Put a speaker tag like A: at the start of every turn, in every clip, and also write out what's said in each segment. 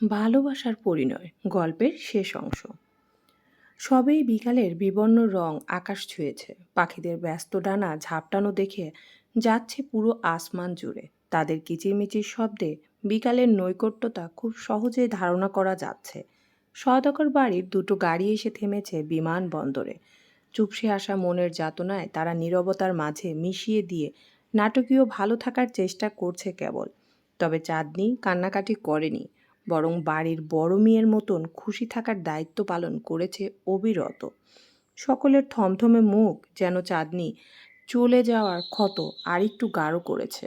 A: ভালোবাসার পরিণয়, গল্পের শেষ অংশ। সবেই বিকালের বিবর্ণ রং আকাশ ছুঁয়েছে। পাখিদের ব্যস্ত ডানা ঝাপটানো দেখে যাচ্ছে পুরো আসমান জুড়ে। তাদের কিচিরমিচির শব্দে বিকালের নৈকট্যতা খুব সহজেই ধারণা করা যাচ্ছে। সদাকর বাড়ির দুটো গাড়ি এসে থেমেছে বিমানবন্দরে চুপসে আসা মনের যাতনায় তারা নীরবতার মাঝে মিশিয়ে দিয়ে নাটকীয় ভালো থাকার চেষ্টা করছে কেবল। তবে চাঁদনি কান্নাকাটি করেনি। বরং বাড়ির বড় মেয়ের মতন খুশি থাকার দায়িত্ব পালন করেছে অবিরত। সকলের থমথমে মুখ যেন চাঁদনি চলে যাওয়ার ক্ষত আরেকটু গাঢ় করেছে।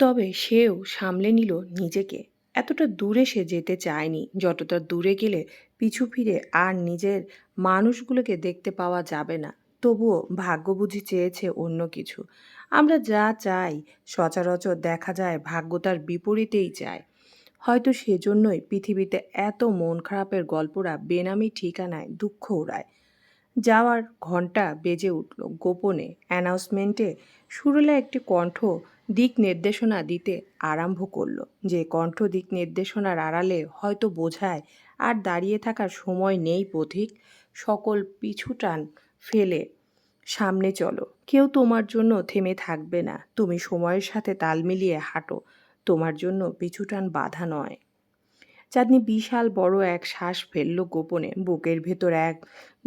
A: তবে সেও সামলে নিল নিজেকে। এতটা দূরে সে যেতে চায়নি। যতটা দূরে গেলে পিছু ফিরে আর নিজের মানুষগুলোকে দেখতে পাওয়া যাবে না। তবুও ভাগ্য বুঝি চেয়েছে অন্য কিছু। আমরা যা চাই, সচরাচর দেখা যায় ভাগ্য তার বিপরীতেই চায় হয়তো সেজন্যই পৃথিবীতে এত মন খারাপের গল্পরা বেনামি ঠিকানায় দুঃখ ওড়ায় যাওয়ার ঘণ্টা বেজে উঠল গোপনে অ্যানাউন্সমেন্টে সুরলা একটি কণ্ঠ দিক নির্দেশনা দিতে আরম্ভ করল। যে কণ্ঠ দিক নির্দেশনার আড়ালে হয়তো বোঝায় আর দাঁড়িয়ে থাকার সময় নেই পথিক, সকল পিছুটান ফেলে সামনে চলো। কেউ তোমার জন্য থেমে থাকবে না। তুমি সময়ের সাথে তাল মিলিয়ে হাঁটো। তোমার জন্য পিছুটান বাধা নয়। চাঁদনি বিশাল বড় এক শ্বাস ফেলল গোপনে। বুকের ভেতর এক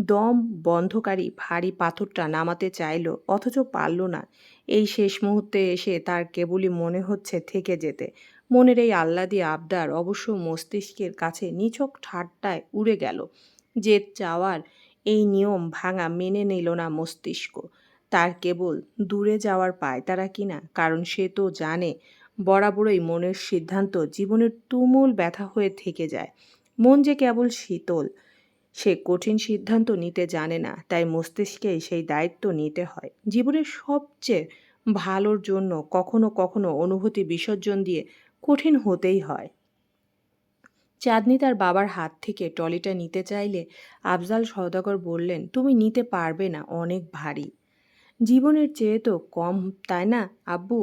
A: দম বন্ধকারী ভারী পাথরটা নামাতে চাইল, অথচ পারল না। এই শেষ মুহূর্তে এসে তার কেবলই মনে হচ্ছে থেকে যেতে। মনের এই আহ্লাদি আবদার অবশ্য মস্তিষ্কের কাছে নিছক ঠাট্টায় উড়ে গেল। যে চাওয়ার এই নিয়ম ভাঙা মেনে নিল না মস্তিষ্ক। তার কেবল দূরে যাওয়ার পায় তারা কিনা কারণ সে তো জানে, বরাবরই মনের সিদ্ধান্ত জীবনের তুমুল ব্যথা হয়ে থেকে যায়। মন যে কেবল শীতল, সে কঠিন সিদ্ধান্ত নিতে জানে না, তাই মস্তিষ্কেই সেই দায়িত্ব নিতে হয়। জীবনের সবচেয়ে ভালোর জন্য কখনো কখনো অনুভূতি বিসর্জন দিয়ে কঠিন হতেই হয়। চাঁদনি তার বাবার হাত থেকে টলিটা নিতে চাইলে আফজাল সওদাগর বললেন, তুমি নিতে পারবে না, অনেক ভারী। জীবনের চেয়ে তো কম, তাই না, আব্বু?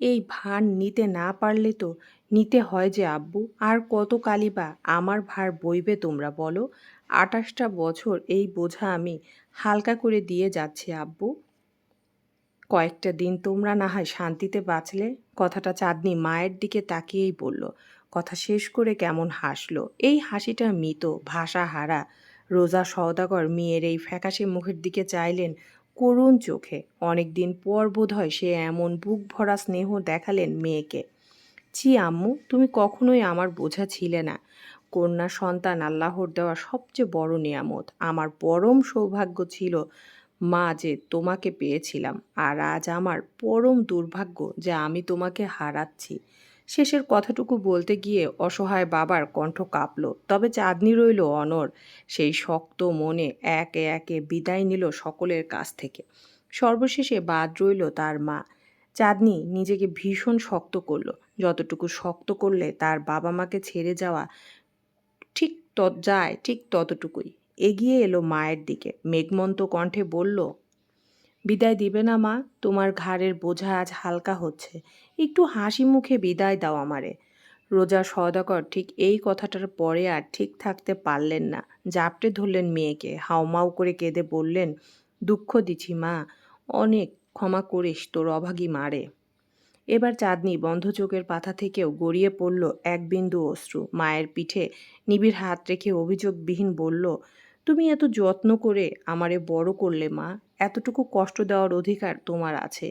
A: এই ভার নিতে না পারলে তো নিতে হয় যে, আব্বু। আর কত কালিবা আমার ভার বইবে তোমরা, বলো? আটাশটা বছর এই বোঝা আমি হালকা করে দিয়ে যাচ্ছি, আব্বু। কয়েকটা দিন তোমরা না হয় শান্তিতে বাঁচলে? কথাটা চাঁদনি মায়ের দিকে তাকিয়েই বলল কথা শেষ করে কেমন হাসলো। এই হাসিটা মৃত, ভাষা হারা। রোজা সওদাগর মেয়ের এই ফ্যাকাশে মুখের দিকে চাইলেন করুণ চোখে। অনেক দিন পর বোধ হয় সে এমন বুক ভরা স্নেহ দেখালেন মেয়েকে। ছি আম্মু, তুমি কখনোই আমার বোঝা ছিলে না। কন্যা সন্তান আল্লাহর দেওয়া সবচেয়ে বড় নিয়ামত। আমার পরম সৌভাগ্য ছিল মা যে তোমাকে পেয়েছিলাম। আর আজ আমার পরম দুর্ভাগ্য যে আমি তোমাকে হারাচ্ছি। শেষের কথাটুকু বলতে গিয়ে অসহায় বাবার কণ্ঠ কাঁপল। তবে চাঁদনি রইল অনর সেই শক্ত মনে একে একে বিদায় নিল সকলের কাছ থেকে। সর্বশেষে বাদ রইল তার মা। চাঁদনি নিজেকে ভীষণ শক্ত করল। যতটুকু শক্ত করলে তার বাবা মাকে ছেড়ে যাওয়া ঠিক তত যায় ঠিক ততটুকুই। এগিয়ে এলো মায়ের দিকে। মেঘমন্ত কণ্ঠে বলল, বিদায় দিবে না মা। তোমার ঘাড়ের বোঝা আজ হালকা হচ্ছে। একটু হাসি মুখে বিদায় দাও আমারে। রোজা সদাকর ঠিক এই কথাটার পরে আর ঠিক থাকতে পারলেন না। জাপটে ধরলেন মেয়েকে, হাউমাউ করে কেঁদে বললেন, দুঃখ দিছি মা, অনেক ক্ষমা করিস তোর অভাগী মারে। এবার চাঁদনি বন্ধ চোখের পাতা থেকেও গড়িয়ে পড়ল এক বিন্দু অশ্রু। মায়ের পিঠে নিবিড় হাত রেখে অভিযোগবিহীন বলল, তুমি এত যত্ন করে আমারে বড় করলে মা, এতটুকু কষ্ট দেওয়ার অধিকার তোমার আছে।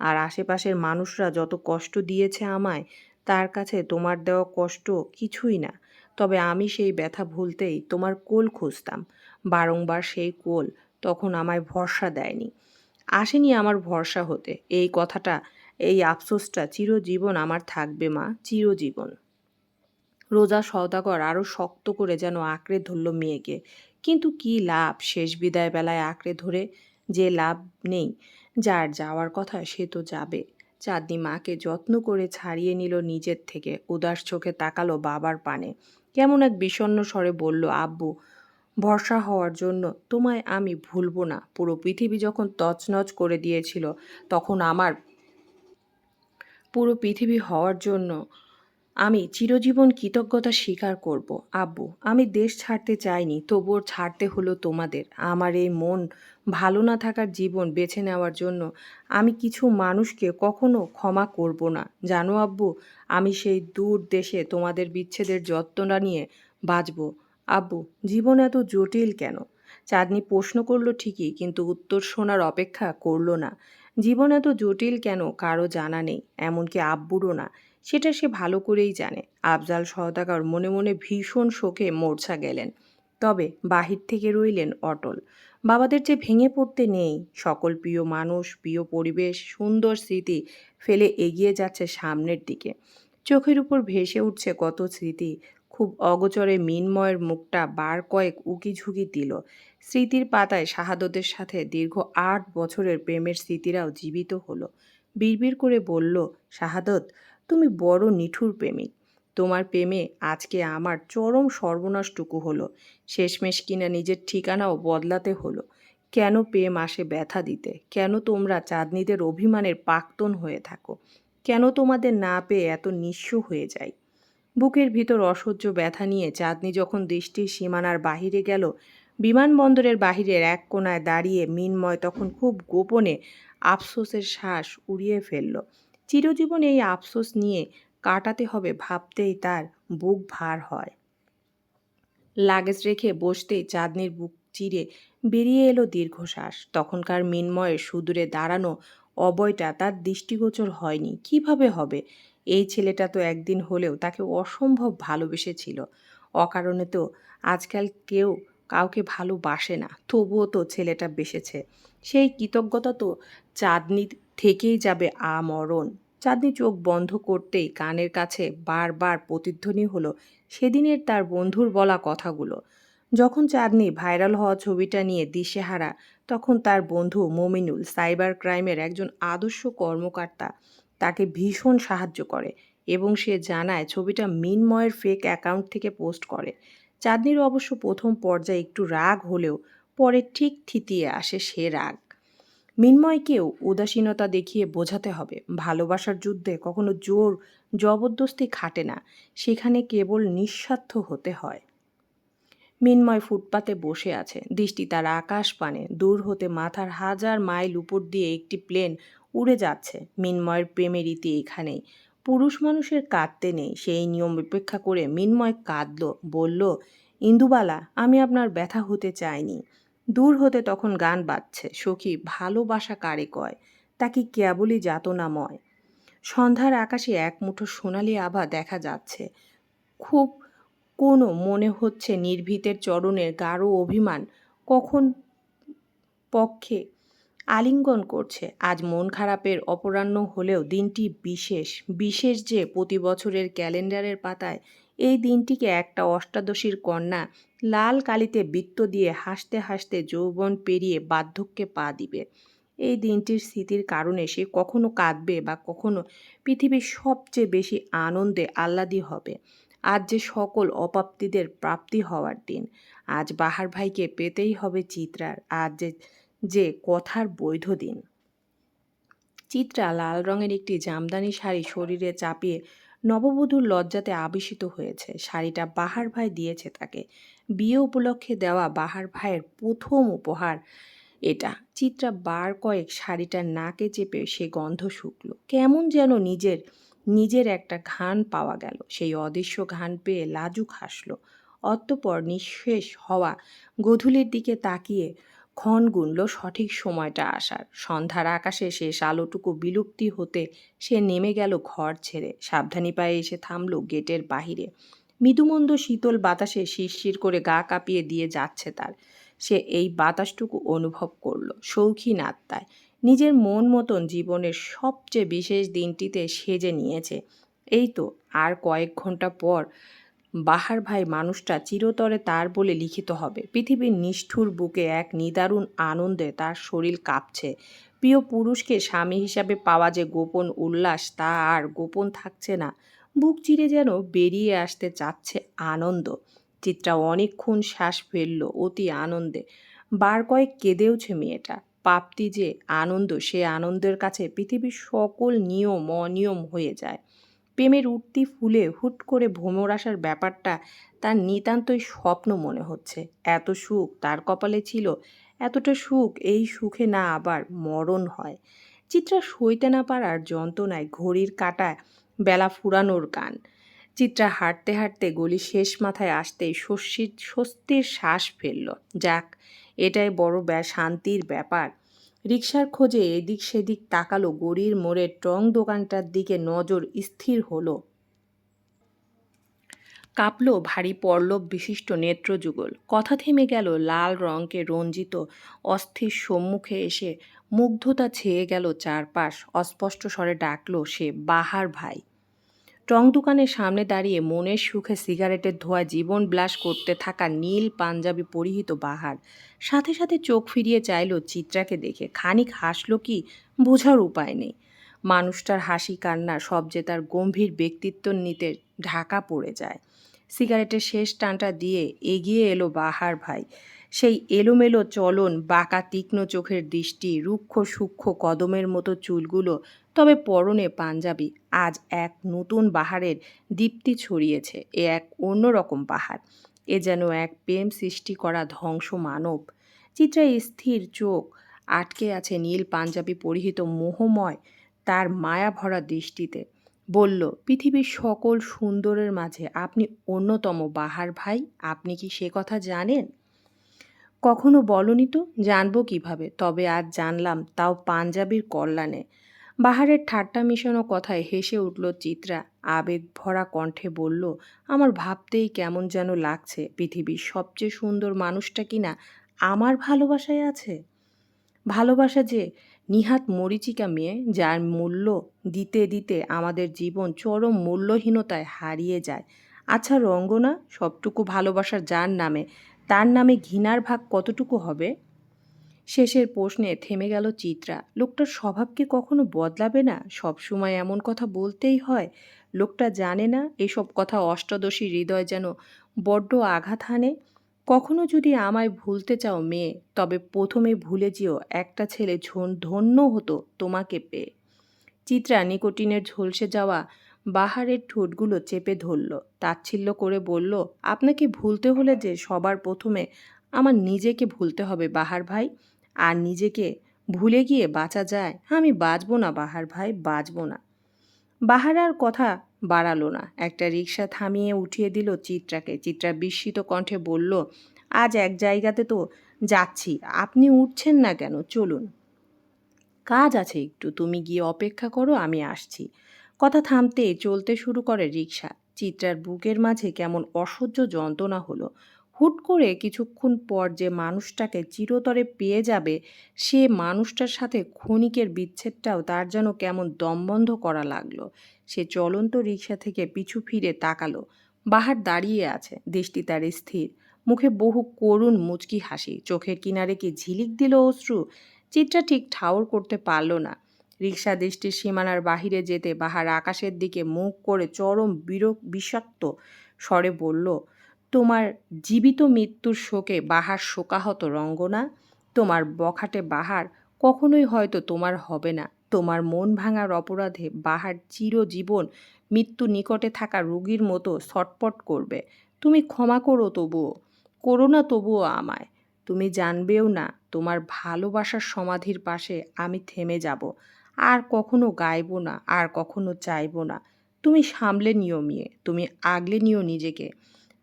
A: আর আশেপাশের মানুষরা যত কষ্ট দিয়েছে আমায়, তার কাছে তোমার দেওয়া কষ্ট কিছুই না। তবে আমি সেই ব্যথা ভুলতেই তোমার কোল খুঁজতাম। বারংবার সেই কোল তখন আমায় ভরসা দেয়নি। আসেনি আমার ভরসা হতে। এই কথাটা, এই আফসোসটা চিরজীবন আমার থাকবে মা, চিরজীবন। রোজা সওদাগর আরও শক্ত করে যেন আঁকড়ে ধরল মেয়েকে। কিন্তু কি লাভ শেষ বিদায় বেলায় আঁকড়ে ধরে? যে লাভ নেই। যার যাওয়ার কথা সে তো যাবে। চাঁদনি মাকে যত্ন করে ছাড়িয়ে নিল নিজের থেকে। উদাস চোখে তাকালো বাবার পানে। কেমন এক বিষণ্ন স্বরে বলল, আব্বু, ভরসা হওয়ার জন্য তোমায় আমি ভুলবো না। পুরো পৃথিবী যখন তছনছ করে দিয়েছিল, তখন আমার পুরো পৃথিবী হওয়ার জন্য আমি চিরজীবন কৃতজ্ঞতা স্বীকার করব। আব্বু, আমি দেশ ছাড়তে চাইনি তবুও ছাড়তে হলো তোমাদের। আমার এই মন ভালো না থাকার জীবন বেছে নেওয়ার জন্য আমি কিছু মানুষকে কখনো ক্ষমা করব না। জানো আব্বু, আমি সেই দূর দেশে তোমাদের বিচ্ছেদের যত্নটা নিয়ে বাঁচব। আব্বু, জীবন এত জটিল কেন? চাঁদনি প্রশ্ন করল ঠিকই, কিন্তু উত্তর শোনার অপেক্ষা করল না। জীবন এত জটিল কেন? কারও জানা নেই, এমনকি আব্বুরও না। সেটা সে ভালো করেই জানে। আফজাল সওদাগর মনে মনে ভীষণ শোকে মূর্ছা গেলেন। তবে বাহির থেকে রইলেন অটল। বাবাদের যে ভেঙে পড়তে নেই, সকল প্রিয় মানুষ, প্রিয় পরিবেশ, সুন্দর স্মৃতি ফেলে এগিয়ে যাচ্ছে সামনের দিকে। চোখের উপর ভেসে উঠছে কত স্মৃতি। খুব অগোচরে মিনময়ের মুখটা বার কয়েক উকি ঝুঁকি দিল। স্মৃতির পাতায় শাহাদতের সাথে দীর্ঘ আট বছরের প্রেমের স্মৃতিরাও জীবিত হলো। বিড়বিড় করে বলল, শাহাদত তুমি বড় নিঠুর প্রেমিক। তোমার প্রেমে আজকে আমার চরম সর্বনাশটুকু হলো। শেষমেশ কিনা নিজের ঠিকানাও বদলাতে হলো। কেন প্রেম আসে ব্যথা দিতে? কেন তোমরা চাঁদনিদের অভিমানের প্রাক্তন হয়ে থাকো? কেন তোমাদের না পেয়ে এত নিঃস্ব হয়ে যায় বুকের ভিতর অসহ্য ব্যথা নিয়ে চাঁদনি যখন দৃষ্টির সীমানার বাহিরে গেল, বিমানবন্দরের বাহিরের এক কোনায় দাঁড়িয়ে মিনময় তখন খুব গোপনে আফসোসের শ্বাস উড়িয়ে ফেলল। চিরজীবন এই আফসোস নিয়ে কাটাতে হবে ভাবতেই তার বুক ভার হয়। লাগেজ রেখে বসতেই চাঁদনির বুক চিরে বেরিয়ে এলো দীর্ঘশ্বাস। তখনকার মিনময়ের সুদূরে দাঁড়ানো অবয়টা তার দৃষ্টিগোচর হয়নি। কীভাবে হবে? এই ছেলেটা তো একদিন হলেও তাকে অসম্ভব ভালোবেসেছিল। অকারণে তো আজকাল কেউ কাউকে ভালোবাসে না, তবুও তো ছেলেটা বেসেছে। সেই কৃতজ্ঞতা তো চাঁদনি থেকেই যাবে আমরণ। চাঁদনি চোখ বন্ধ করতেই কানের কাছে বারবার প্রতিধ্বনি হলো সেদিনের তার বন্ধুর বলা কথাগুলো। যখন চাঁদনি ভাইরাল হওয়া ছবিটা নিয়ে দিশেহারা, তখন তার বন্ধু মমিনুল সাইবার ক্রাইমের একজন আদর্শ কর্মকর্তা তাকে ভীষণ সাহায্য করে এবং সে জানায় ছবিটা মিনময়ের ফেক অ্যাকাউন্ট থেকে পোস্ট করে। চাঁদনির অবশ্য প্রথম পর্যায়ে একটু রাগ হলেও পরে ঠিক থিতিয়ে আসে সে রাগ। মিনময়কেও উদাসীনতা দেখিয়ে বোঝাতে হবে, ভালোবাসার যুদ্ধে কখনো জোর জবরদস্তি খাটে না, সেখানে কেবল নিঃস্বার্থ হতে হয়। মিনময় ফুটপাতে বসে আছে, দৃষ্টি তার আকাশ পানে, দূর হতে মাথার হাজার মাইল উপর দিয়ে একটি প্লেন উড়ে যাচ্ছে, মিনময়ের প্রেমের রীতি এখানেই। পুরুষ মানুষের কাঁদতে নেই, সেই নিয়ম উপেক্ষা করে মিনময় কাঁদল, বলল, ইন্দুবালা, আমি আপনার ব্যথা হতে চাইনি। দূর হতে তখন গান বাজছে। সখী, ভালোবাসা কারে কয়? তা কি কেবলই যাতনাময়? সন্ধ্যার আকাশে এক মুঠো সোনালি আভা দেখা যাচ্ছে। খুব কোনো মনে হচ্ছে নির্ভীতের চরণের গাঢ় অভিমান কখন পক্ষে আলিঙ্গন করছে। আজ মন খারাপের অপরাহ্ন হলেও দিনটি বিশেষ বিশেষ যে প্রতি বছরের ক্যালেন্ডারের পাতায় এই দিনটিকে একটা অষ্টাদশীর কন্যা লাল কালিতে বৃত্ত দিয়ে হাসতে হাসতে যৌবন পেরিয়ে বার্ধক্যে পা দিবে। এই দিনটির স্মৃতির কারণে সে কখনো কাঁদবে বা কখনো পৃথিবীর সবচেয়ে বেশি আনন্দে আহ্লাদি হবে। আজ যে সকল অপ্রাপ্তিদের প্রাপ্তি হওয়ার দিন, আজ বাহার ভাইকে পেতেই হবে চিত্রার, আজ যে যে কথার বৈধ দিন। চিত্রা লাল রঙের একটি জামদানি শাড়ি শরীরে চাপিয়ে নববধূর লজ্জাতে আবেশিত হয়েছে। শাড়িটা বাহার ভাই দিয়েছে তাকে। বিয়ে উপলক্ষে দেওয়া বাহার ভাইয়ের প্রথম উপহার এটা। চিত্রা বার কয়েক শাড়িটা নাকে চেপে সে গন্ধ শুকলো। কেমন যেন নিজের নিজের একটা ঘান পাওয়া গেল। সেই অদৃশ্য ঘান পেয়ে লাজুক হাসল। অতঃপর নিঃশেষ হওয়া গধূলির দিকে তাকিয়ে ক্ষণ গুনল সঠিক সময়টা আসার। সন্ধ্যার আকাশে শেষ আলোটুকু বিলুপ্তি হতে সে নেমে গেল ঘর ছেড়ে। সাবধানী পায়ে এসে থামল গেটের বাহিরে। মৃদুমন্দ শীতল বাতাসে শিরশির করে গা কাঁপিয়ে দিয়ে যাচ্ছে তার। সে এই বাতাসটুকু অনুভব করল, শৌখিন আত্মায়। নিজের মন মতন জীবনের সবচেয়ে বিশেষ দিনটিতে সেজে নিয়েছে। এই তো, আর কয়েক ঘণ্টা পর বাহার ভাই মানুষটা চিরতরে তার বলে লিখিত হবে। পৃথিবীর নিষ্ঠুর বুকে এক নিদারুণ আনন্দে তার শরীর কাঁপছে। প্রিয় পুরুষকে স্বামী হিসাবে পাওয়া যে গোপন উল্লাস, তা আর গোপন থাকছে না। বুক চিরে যেন বেরিয়ে আসতে চাচ্ছে আনন্দ। চিত্রা অনেকক্ষণ শ্বাস ফেলল অতি আনন্দে। বার কয়েক কেঁদেওছে মেয়েটা। প্রাপ্তি যে আনন্দ, সে আনন্দের কাছে পৃথিবীর সকল নিয়ম অনিয়ম হয়ে যায়। প্রেমের উঠতি ফুলে হুট করে ভ্রমর আসার ব্যাপারটা তার নিতান্তই স্বপ্ন মনে হচ্ছে। এত সুখ তার কপালে ছিল, এতটা সুখ এই সুখে না আবার মরণ হয়। চিত্রা সইতে না পারার যন্ত্রণায় ঘড়ির কাটায় বেলা ফুরানোর গান। চিত্রা হাঁটতে হাঁটতে গলি শেষ মাথায় আসতেই স্বস্তির স্বস্তির শ্বাস ফেলল। যাক, এটাই বড় ব্যা, শান্তির ব্যাপার। রিক্সার খোঁজে এদিক সেদিক তাকালো গড়ির মোড়ে টং দোকানটার দিকে নজর স্থির হলো। কাঁপলো ভারী পল্লব বিশিষ্ট নেত্রযুগল। কথা থেমে গেল লাল রঙকে রঞ্জিত, অস্থির সম্মুখে এসে মুগ্ধতা ছেয়ে গেল চারপাশ। অস্পষ্ট স্বরে ডাকল সে, বাহার ভাই। টং দোকানের সামনে দাঁড়িয়ে মনের সুখে সিগারেটের ধোয়া জীবন ব্লাস করতে থাকা নীল পাঞ্জাবি পরিহিত বাহার। সাথে সাথে চোখ ফিরিয়ে চাইল চিত্রাকে দেখে। খানিক হাসলো কি বোঝার উপায় নেই। মানুষটার হাসি কান্না সব যে তার গম্ভীর ব্যক্তিত্ব নিতে ঢাকা পড়ে যায়। সিগারেটের শেষ টানটা দিয়ে এগিয়ে এলো বাহার ভাই। সেই এলোমেলো চলন, বাঁকা তীক্ষ্ণ চোখের দৃষ্টি, রুক্ষ সূক্ষ্ম কদমের মতো চুলগুলো তবে পরনে পাঞ্জাবি আজ এক নতুন বাহারের দীপ্তি ছড়িয়েছে, এ এক অন্যরকম পাহাড় এ যেন এক প্রেম সৃষ্টি করা ধ্বংস মানব। চিত্রা স্থির চোখ, আটকে আছে নীল পাঞ্জাবি পরিহিত মোহময়, তার মায়া ভরা দৃষ্টিতে। বলল, পৃথিবীর সকল সুন্দরের মাঝে আপনি অন্যতম বাহার ভাই, আপনি কি সে কথা জানেন? কখনো বলনি তো, জানব কীভাবে, তবে আজ জানলাম, তাও পাঞ্জাবির কল্যাণে। বাহারের ঠাট্টা মিশানো কথায় হেসে উঠল চিত্রা। আবেগ ভরা কণ্ঠে বলল, আমার ভাবতেই কেমন যেন লাগছে, পৃথিবীর সবচেয়ে সুন্দর মানুষটা কিনা আমার ভালোবাসায় আছে? ভালোবাসা যে নিহাত মরিচিকা মেয়ে, যার মূল্য দিতে দিতে আমাদের জীবন চরম মূল্যহীনতায় হারিয়ে যায়। আচ্ছা রঙ্গনা, সবটুকু ভালোবাসার যার নামে, তার নামে ঘৃণার ভাগ কতটুকু হবে? শেষের প্রশ্নে থেমে গেল চিত্রা। লোকটার স্বভাবকে কখনো বদলাবে না? সবসময় এমন কথা বলতেই হয়। লোকটা জানে না, এসব কথা অষ্টাদশী হৃদয় যেন বড্ড আঘাত হানে। কখনো যদি আমায় ভুলতে চাও মেয়ে, তবে প্রথমে ভুলে যেও, একটা ছেলে ধন্য হতো তোমাকে পেয়ে। চিত্রা নিকোটিনের ঝলসে যাওয়া বাহারের ঠোঁটগুলো চেপে ধরল, তাচ্ছিল্য করে বলল, আপনাকে ভুলতে হলে যে সবার প্রথমে আমার নিজেকে ভুলতে হবে বাহার ভাই। আর নিজেকে ভুলে গিয়ে বাঁচা যায়, আমি বাঁচবো না বাহার ভাই, বাঁচবো না। বাহার আর কথা বাড়ালো না। একটা রিক্সা থামিয়ে উঠিয়ে দিল চিত্রাকে। চিত্রা বিস্মিত কণ্ঠে বলল, আজ এক জায়গাতে তো যাচ্ছি, আপনি উঠছেন না কেন? চলুন। কাজ আছে একটু, তুমি গিয়ে অপেক্ষা করো, আমি আসছি। কথা থামতে চলতে শুরু করে রিক্সা চিত্রার বুকের মাঝে কেমন অসহ্য যন্ত্রণা হলো। হুট করে কিছুক্ষণ পর যে মানুষটাকে চিরতরে পেয়ে যাবে, সে মানুষটার সাথে ক্ষণিকের বিচ্ছেদটাও তার যেন কেমন দমবন্ধ করা লাগল। সে চলন্ত রিক্সা থেকে পিছু ফিরে তাকালো। বাহার দাঁড়িয়ে আছে। দৃষ্টি তার স্থির। মুখে বহু করুণ মুচকি হাসি। চোখের কিনারে কি ঝিলিক দিল অশ্রু? চিত্রা ঠিক ঠাউর করতে পারল না। রিক্সা দৃষ্টির সীমানার বাহিরে যেতে বাহার আকাশের দিকে মুখ করে চরম বিরক বিষাক্ত স্বরে বলল তোমার জীবিত মৃত্যুর শোকে বাহার শোকাহত রঙ্গনা, তোমার বখাটে বাহার কখনোই হয়তো তোমার হবে না। তোমার মন ভাঙার অপরাধে বাহার চিরজীবন মৃত্যু নিকটে থাকা রুগীর মতো ছটপট করবে। তুমি ক্ষমা করো তবুও, করো না তবুও আমায়। তুমি জানবেও না, তোমার ভালোবাসার সমাধির পাশে আমি থেমে যাব। আর কখনো গাইব না, আর কখনো চাইব না। তুমি সামলে নিও মিয়ে, তুমি আগলে নিও নিজেকে।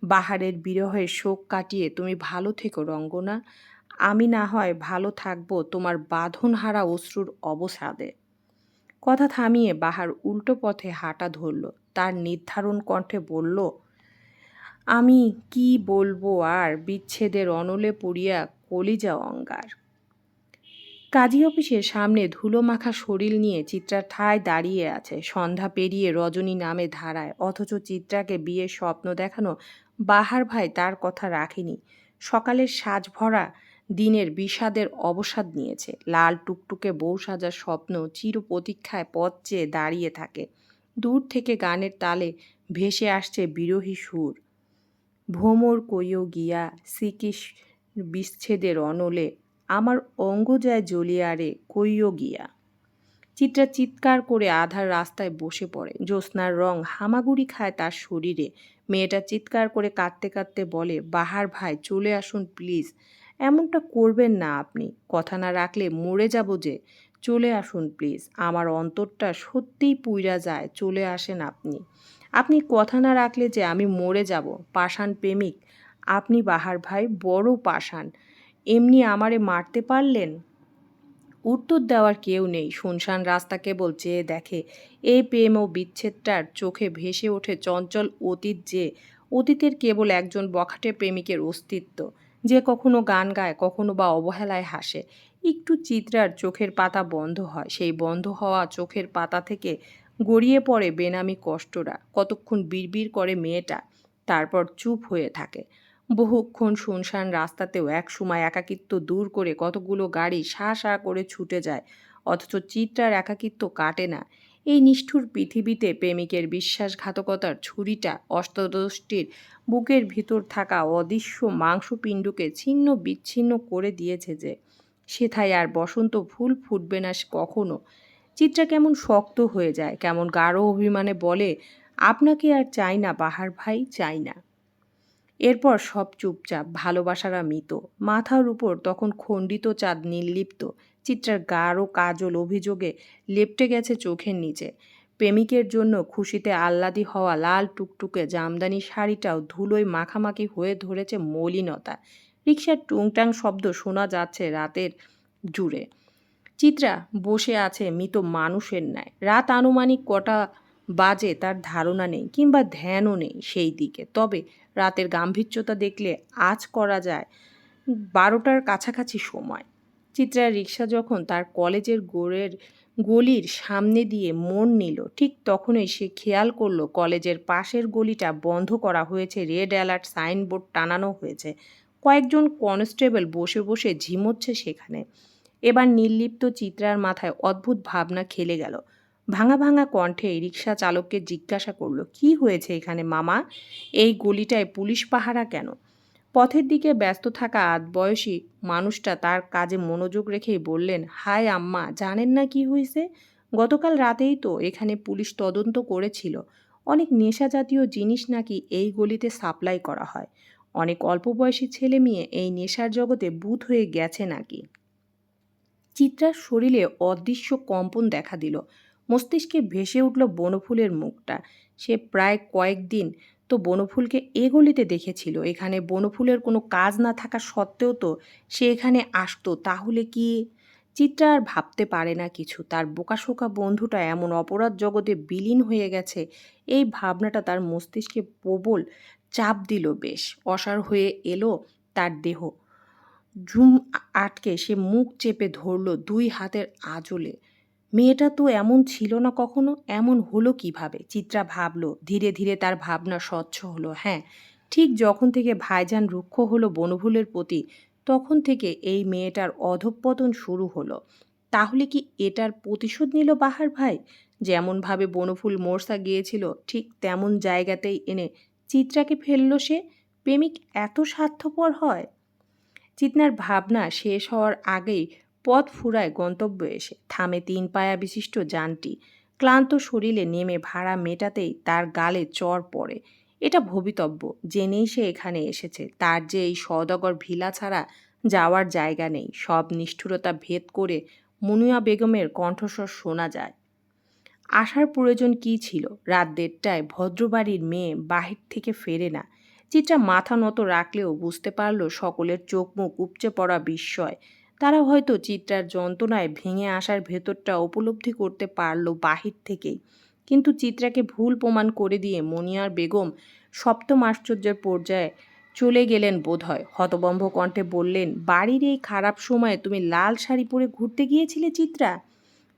A: বাহারের বিরহের শোক কাটিয়ে, তুমি ভালো থেকো রঙ্গনা, আমি না হয় ভালো থাকব তোমার বাঁধনহারা অশ্রুর অবসাদে। কথা থামিয়ে বাহার উল্টো পথে হাঁটা ধরল। তার নির্ধারণ কণ্ঠে বলল, আমি কি বলব আর বিচ্ছেদের অনলে পড়িয়া কলিজা অঙ্গার? কাজী অফিসের সামনে ধুলো মাখা শরীর নিয়ে চিত্রা ঠায় দাঁড়িয়ে আছে। সন্ধ্যা পেরিয়ে রজনী নামে ধারায়, অথচ চিত্রাকে বিয়ের স্বপ্ন দেখানো বাহার ভাই তার কথা রাখেনি। সকালের সাজ ভরা দিনের বিষাদের অবসাদ নিয়েছে। লাল টুকটুকে বউ সাজার স্বপ্ন চির প্রতীক্ষায় পথ চেয়ে দাঁড়িয়ে থাকে। দূর থেকে গানের তালে ভেসে আসছে বিরোহী সুর। ভ্রমর কইও গিয়া শ্রীকৃষ বিচ্ছেদের অনলে, আমার অঙ্গ যায় জ্বলিয়ারে কইও গিয়া। চিত্রা চিৎকার করে আধার রাস্তায় বসে পড়ে। জ্যোৎস্নার রং হামাগুড়ি খায় তার শরীরে। মেয়েটা চিৎকার করে কাঁদতে কাঁদতে বলে, বাহার ভাই, চলে আসুন প্লিজ। এমনটা করবেন না আপনি। কথা না রাখলে মরে যাব যে। চলে আসুন প্লিজ। আমার অন্তরটা সত্যিই পুইরা যায়, চলে আসেন আপনি। আপনি কথা না রাখলে যে আমি মরে যাব। পাষাণ প্রেমিক। আপনি বাহার ভাই, বড় পাষাণ। এমনি আমারে মারতে পারলেন? উত্তর দেওয়ার কেউ নেই। শুনশান রাস্তা কেবল চেয়ে দেখে। এই প্রেম ও বিচ্ছেদটার চোখে ভেসে ওঠে চঞ্চল অতীত যে, অতীতের কেবল একজন বখাটে প্রেমিকের অস্তিত্ব। যে কখনো গান গায়, কখনো বা অবহেলায় হাসে। একটু চিত্রার চোখের পাতা বন্ধ হয়। সেই বন্ধ হওয়া চোখের পাতা থেকে গড়িয়ে পড়ে বেনামি কষ্টরা কতক্ষণ বিড়বিড় করে মেয়েটা, তারপর চুপ হয়ে থাকে। বহুক্ষণ শুনশান রাস্তাতেও এক সময় একাকিত্ব দূর করে কতগুলো গাড়ি সা সা করে ছুটে যায়, অথচ চিত্রার একাকিত্ব কাটে না। এই নিষ্ঠুর পৃথিবীতে প্রেমিকের বিশ্বাসঘাতকতার ছুরিটা অষ্টদষ্টির বুকের ভিতর থাকা অদৃশ্য মাংসপিণ্ডকে ছিন্ন বিচ্ছিন্ন করে দিয়েছে যে, সেথায় আর বসন্ত ফুল ফুটবে না কখনো। চিত্রা কেমন শক্ত হয়ে যায়, কেমন গাঢ় অভিমানে বলে, আপনাকে আর চাই না বাহার ভাই, চাই না। এরপর সব চুপচাপ, ভালোবাসারা মিত মাথার উপর তখন খণ্ডিত চাঁদ নির্লিপ্ত। চিত্রার গাঢ় কাজল অভিযোগে লেপটে গেছে চোখের নিচে। প্রেমিকের জন্য খুশিতে আহ্লাদি হওয়া লাল টুকটুকে জামদানি শাড়িটাও ধুলোয় মাখামাখি হয়ে ধরেছে মলিনতা। রিক্সার টুংটাং শব্দ শোনা যাচ্ছে রাতের জুড়ে। চিত্রা বসে আছে মৃত মানুষের ন্যায়। রাত আনুমানিক কটা বাজে তার ধারণা নেই কিংবা ধ্যানও নেই সেই দিকে। তবে রাতের গাম্ভীর্যতা দেখলে আজ করা যায় বারোটার কাছাকাছি সময়। চিত্রার রিক্সা যখন তার কলেজের গোড়ের গলির সামনে দিয়ে মন নিল, ঠিক তখনই সে খেয়াল করল কলেজের পাশের গলিটা বন্ধ করা হয়েছে, রেড অ্যালার্ট, সাইনবোর্ড টানানো হয়েছে। কয়েকজন কনস্টেবল বসে বসে ঝিমোচ্ছে সেখানে। এবার নির্লিপ্ত চিত্রার মাথায় অদ্ভুত ভাবনা খেলে গেল। ভাঙা ভাঙা কণ্ঠে রিক্সা চালককে জিজ্ঞাসা করল, কি হয়েছে এখানে মামা? এই গলিটায় পুলিশ পাহারা কেন? পথের দিকে ব্যস্ত থাকা আধ বয়সী মানুষটা তার কাজে মনোযোগ রেখেই বললেন, হায় আম্মা, জানেন না কি হয়েছে গতকাল রাতেই তো এখানে পুলিশ তদন্ত করেছিল। অনেক নেশা জাতীয় জিনিস নাকি এই গলিতে সাপ্লাই করা হয়। অনেক অল্প বয়সী ছেলে মেয়ে এই নেশার জগতে বুথ হয়ে গেছে নাকি? চিত্রার শরীরে অদৃশ্য কম্পন দেখা দিল। মস্তিষ্কে ভেসে উঠল বনফুলের মুখটা। সে প্রায় কয়েকদিন তো বনফুলকে এ গলিতে দেখেছিল। এখানে বনফুলের কোনো কাজ না থাকা সত্ত্বেও তো সে এখানে আসতো। তাহলে কি? চিত্রা আর ভাবতে পারে না কিছু। তার বোকাশোকা বন্ধুটা এমন অপরাধ জগতে বিলীন হয়ে গেছে। এই ভাবনাটা তার মস্তিষ্কে প্রবল চাপ দিল বেশ। অসার হয়ে এলো তার দেহ। ঝুম আটকে সে মুখ চেপে ধরল দুই হাতের আঁচলে। মেয়েটা তো এমন ছিল না কখনো, এমন হলো কীভাবে? চিত্রা ভাবলো, ধীরে ধীরে তার ভাবনা স্বচ্ছ হলো হ্যাঁ। ঠিক যখন থেকে ভাইজান রুক্ষ হলো বনভুলের প্রতি, তখন থেকে এই মেয়েটার অধঃপতন শুরু হলো। তাহলে কি এটার প্রতিশোধ নিল বাহার ভাই? যেমনভাবে বনফুল মোরসা গিয়েছিল, ঠিক তেমন জায়গাতেই এনে চিত্রাকে ফেলল সে? প্রেমিক এত স্বার্থপর হয়? চিতনার ভাবনা শেষ হওয়ার আগেই পথ ফুরায় গন্তব্য এসে। থামে তিন পায়া বিশিষ্ট যানটি। ক্লান্ত শরীরে নেমে ভাড়া মেটাতেই তার গালে চর পড়ে। এটা ভবিতব্য, জেনেই সে এখানে এসেছে। তার যে এই সদাগর ভিলা ছাড়া যাওয়ার জায়গা নেই, সব নিষ্ঠুরতা ভেদ করে মুনিয়া বেগমের কণ্ঠস্বর শোনা যায়। আসার প্রয়োজন কি ছিল? রাত দেড়টায় ভদ্রবাড়ির মেয়ে বাহির থেকে ফেরে না। চিত্রা মাথা নত রাখলেও বুঝতে পারল সকলের চোখ মুখ উপচে পড়া বিস্ময়। তারা হয়তো চিত্রার যন্ত্রণায় ভেঙে আসার ভেতরটা উপলব্ধি করতে পারল বাহির থেকেই। কিন্তু চিত্রাকে ভুল প্রমাণ করে দিয়ে মনিয়ার বেগম সপ্তম আশ্চর্যের পর্যায়ে চলে গেলেন বোধহয়। হতবম্ভ কণ্ঠে বললেন, বাড়ির এই খারাপ সময়ে তুমি লাল শাড়ি পরে ঘুরতে গিয়েছিলে চিত্রা?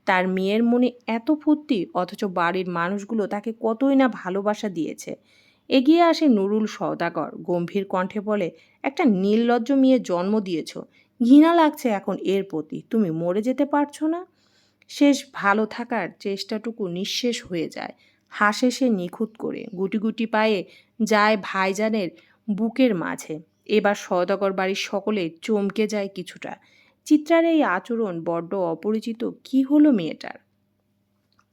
A: তার মেয়ের মনে এত ফুর্তি, অথচ বাড়ির মানুষগুলো তাকে কতই না ভালোবাসা দিয়েছে। এগিয়ে আসে নুরুল সওদাগর। গম্ভীর কণ্ঠে বলে, একটা নির্লজ্জ মেয়ে জন্ম দিয়েছ। ঘৃণা লাগছে এখন এর প্রতি। তুমি মরে যেতে পারছ না। শেষ ভালো থাকার চেষ্টাটুকু নিঃশেষ হয়ে যায়। হাসে সে নিখুঁত করে। গুটি গুটি পায়ে যায় ভাইজানের বুকের মাঝে। এবার সদাগর বাড়ির সকলে চমকে যায় কিছুটা। চিত্রার এই আচরণ বড্ড অপরিচিত। কি হলো মেয়েটার?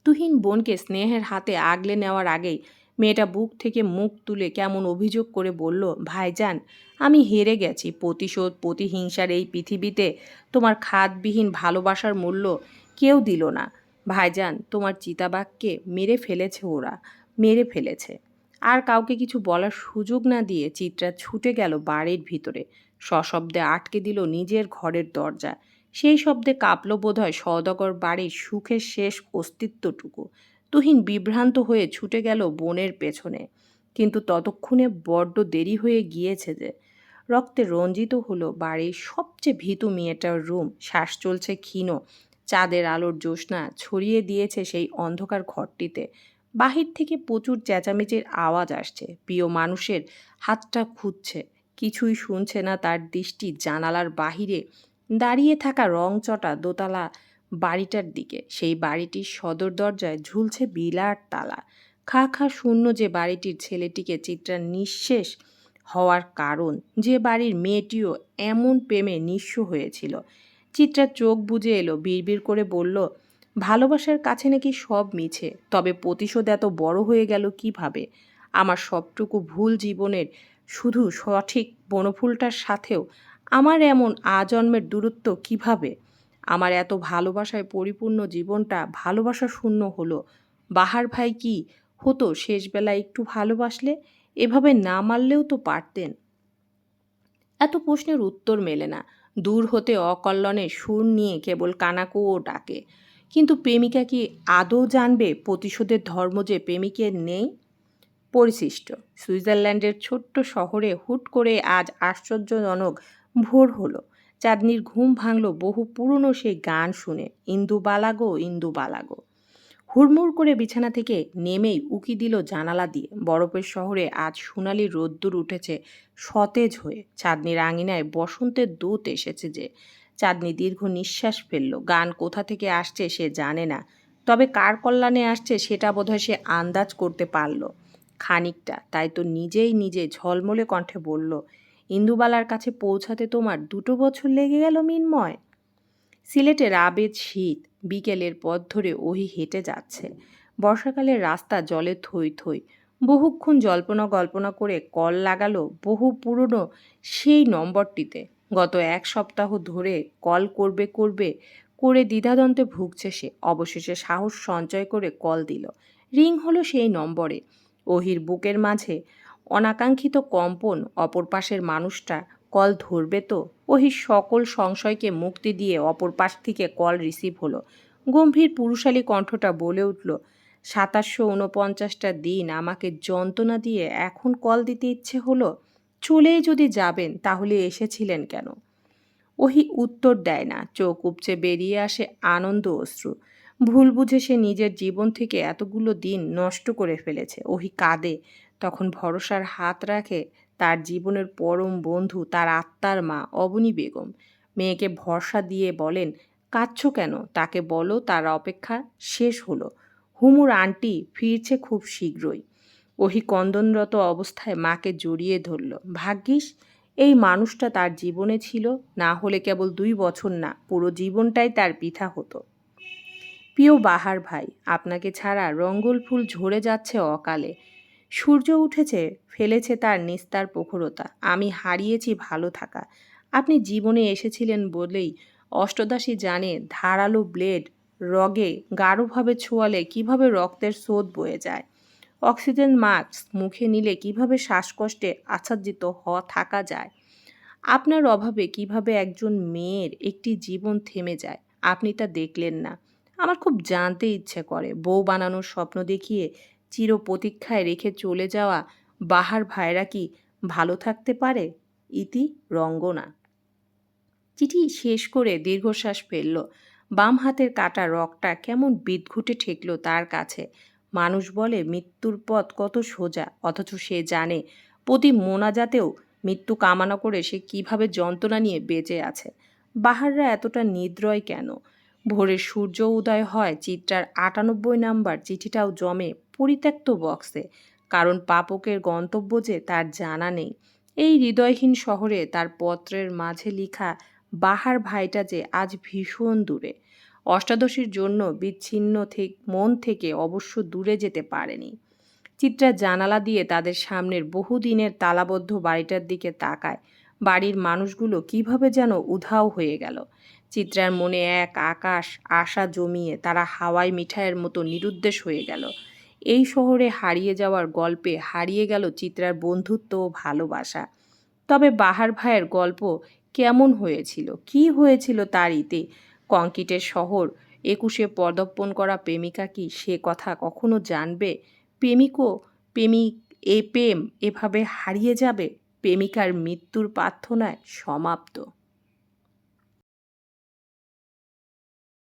A: তুহিন বোনকে স্নেহের হাতে আগলে নেওয়ার আগেই মেয়েটা বুক থেকে মুখ তুলে কেমন অভিযোগ করে বলল, ভাইজান, আমি হেরে গেছি। প্রতিশোধ, প্রতিহিংসার এই পৃথিবীতে তোমার খাদবিহীন ভালোবাসার মূল্য কেউ দিল না। ভাইজান, তোমার চিতাবাঘকে মেরে ফেলেছে ওরা, মেরে ফেলেছে। আর কাউকে কিছু বলার সুযোগ না দিয়ে চিত্রা ছুটে গেল বাড়ির ভিতরে। সশব্দে আটকে দিল নিজের ঘরের দরজা। সেই শব্দে কাঁপল বোধহয় সদগর বাড়ির সুখের শেষ অস্তিত্বটুকু। তুহিন বিভ্রান্ত হয়ে ছুটে গেল বোনের পেছনে। কিন্তু ততক্ষণে বড্ড দেরি হয়ে গিয়েছে যে। রক্তে রঞ্জিত হলো বাড়ির সবচেয়ে ভীতু মেয়েটার রুম। শ্বাস চলছে ক্ষীণ। চাঁদের আলোর জ্যোৎস্না ছড়িয়ে দিয়েছে সেই অন্ধকার ঘরটিতে। বাহির থেকে প্রচুর চেঁচামেচির আওয়াজ আসছে। প্রিয় মানুষের হাতটা খুঁজছে। কিছুই শুনছে না তার দৃষ্টি জানালার বাহিরে। দাঁড়িয়ে থাকা রংচটা দোতলা বাড়িটার দিকে। সেই বাড়িটির সদর দরজায় ঝুলছে বিলার তালা। খা খা শূন্য যে বাড়িটির ছেলেটিকে চিত্রার নিঃশেষ হওয়ার কারণ, যে বাড়ির মেয়েটিও এমন প্রেমে নিঃস্ব হয়েছিল। চিত্রার চোখ বুঝে এলো, বিড়বিড় করে বলল, ভালোবাসার কাছে নাকি সব মিছে? তবে প্রতিশোধ এত বড় হয়ে গেল কীভাবে? আমার সবটুকু ভুল জীবনের শুধু সঠিক বনফুলটার সাথেও আমার এমন আজন্মের দূরত্ব কীভাবে? আমার এত ভালোবাসায় পরিপূর্ণ জীবনটা ভালোবাসা শূন্য হলো। বাহার ভাই কি হতো শেষবেলা একটু ভালোবাসলে? এভাবে না মারলেও তো পারতেন। এত প্রশ্নের উত্তর মেলে না। দূর হতে অকল্যাণে সুর নিয়ে কেবল কানাকুও ডাকে। কিন্তু প্রেমিকা কি আদৌ জানবে প্রতিশোধের ধর্ম যে প্রেমিকের নেই? পরিশিষ্ট। সুইজারল্যান্ডের ছোট্ট শহরে হুট করে আজ আশ্চর্যজনক ভোর হলো। চাঁদনির ঘুম ভাঙল বহু পুরনো সেই গান শুনে। ইন্দু বালাগো ইন্দু বালাগো হুড়মুড় করে বিছানা থেকে নেমেই উকি দিল জানালা দিয়ে। বরফের শহরে আজ সোনালি রোদ্দুর উঠেছে সতেজ হয়ে। চাঁদনির আঙিনায় বসন্তের দূত এসেছে যে, চাঁদনি দীর্ঘ নিঃশ্বাস ফেলল। গান কোথা থেকে আসছে সে জানে না। তবে কার কল্যাণে আসছে সেটা বোধহয় সে আন্দাজ করতে পারল। খানিকটা, তাই তো নিজেই নিজে ঝলমলে কণ্ঠে বলল ইন্দুবালার কাছে পৌঁছাতে তোমার দুটো বছর লেগে গেল মিনময়। সিলেটের আবেদ শীত বিকেলের পথ ধরে ওহি হেঁটে যাচ্ছে। বর্ষাকালের রাস্তা জলে থই থই। বহুক্ষণ জল্পনা গল্পনা করে কল লাগালো বহু পুরনো সেই নম্বরটিতে। গত এক সপ্তাহ ধরে কল করবে করবে করে দ্বিধাদ্বন্দ্বে ভুগছে সে। অবশেষে সাহস সঞ্চয় করে কল দিল। রিং হলো সেই নম্বরে। ওহির বুকের মাঝে অনাকাঙ্ক্ষিত কম্পন অপর পাশের মানুষটা কল ধরবে তো? ওহির সকল সংশয়কে মুক্তি দিয়ে অপর পাশ থেকে কল রিসিভ হলো। গম্ভীর পুরুষালী কণ্ঠটা বলে উঠল, সাতাশশো উনপঞ্চাশটা দিন আমাকে যন্ত্রণা দিয়ে এখন কল দিতে ইচ্ছে হলো? চলেই যদি যাবেন তাহলে এসেছিলেন কেন? ওহি উত্তর দেয় না, চোখ উপচে বেরিয়ে আসে আনন্দ অশ্রু। ভুল বুঝে সে নিজের জীবন থেকে এতগুলো দিন নষ্ট করে ফেলেছে। ওহি কাঁদে তখন ভরসার হাত রাখে তার জীবনের পরম বন্ধু, তার আত্মার মা অবনী বেগম। মেয়েকে ভরসা দিয়ে বলেন, কাঁদছ কেন? তাকে বলো, তার অপেক্ষা শেষ হলো। হুমুর আন্টি ফিরছে খুব শীঘ্রই। ওহি কন্দনরত অবস্থায় মাকে জড়িয়ে ধরল। ভাগ্যিস, এই মানুষটা তার জীবনে ছিল, না হলে কেবল দুই বছর না, পুরো জীবনটাই তার পিঠা হতো। প্রিয় বাহার ভাই, আপনাকে ছাড়া রঙ্গল ফুল ঝরে যাচ্ছে অকালে। সূর্য উঠেছে, ফেলেছে তার নিস্তার প্রখরতা। আমি হারিয়েছি ভালো থাকা। আপনি জীবনে এসেছিলেন বলেই অষ্টদাসী জানে ধারালো ব্লেড রগে গাঢ়ভাবে ছোঁয়ালে কীভাবে রক্তের স্রোত বয়ে যায়। অক্সিজেন মাস্ক মুখে নিলে কীভাবে শ্বাসকষ্টে আচ্ছাদিত হওয়া থাকা যায়। আপনার অভাবে কীভাবে একজন মেয়ের একটি জীবন থেমে যায়, আপনি তা দেখলেন না। আমার খুব জানতে ইচ্ছে করে। বউ বানানোর স্বপ্ন দেখিয়ে চির প্রতীক্ষায় রেখে চলে যাওয়া বাহার ভাইরা কি ভালো থাকতে পারে? ইতি রঙ্গনা। চিঠি শেষ করে দীর্ঘশ্বাস ফেলল। বাম হাতের কাটা রকটা কেমন বিদঘুটে ঠেকল তার কাছে। মানুষ বলে, মৃত্যুর পথ কত সোজা। অথচ সে জানে, প্রতি মোনাজাতেও মৃত্যু কামনা করে সে কীভাবে যন্ত্রণা নিয়ে বেঁচে আছে। বাহাররা এতটা নিদ্রয় কেন? ভোরে সূর্য উদয় হয়, চিত্রার আটানব্বই নাম্বার চিঠিটাও জমে পরিত্যক্ত বক্সে, কারণ পাপকের গন্তব্য যে তার জানা নেই। এই হৃদয়হীন শহরে তার পত্রের মাঝে লিখা, বাহার ভাইটা যে আজ ভীষণ দূরে। অষ্টাদশীর জন্য বিচ্ছিন্ন থে- মন থেকে অবশ্য দূরে যেতে পারেনি। চিত্রা জানালা দিয়ে তাদের সামনের বহুদিনের তালাবদ্ধ বাড়িটার দিকে তাকায়। বাড়ির মানুষগুলো কীভাবে যেন উধাও হয়ে গেল। চিত্রার মনে এক আকাশ, আশা জমিয়ে তারা হাওয়াই মিঠাইয়ের মতো নিরুদ্দেশ হয়ে গেল। এই শহরে হারিয়ে যাওয়ার গল্পে হারিয়ে গেল চিত্রার বন্ধুত্ব ও ভালোবাসা। তবে বাহার ভাইয়ের গল্প কেমন হয়েছিল? কি হয়েছিল তার ইতে? কংক্রিটের শহর, একুশে পদার্পণ করা প্রেমিকা কি সে কথা কখনো জানবে? প্রেমিকও প্রেমিক এ প্রেম এভাবে হারিয়ে যাবে? প্রেমিকার মৃত্যুর প্রার্থনায় সমাপ্ত।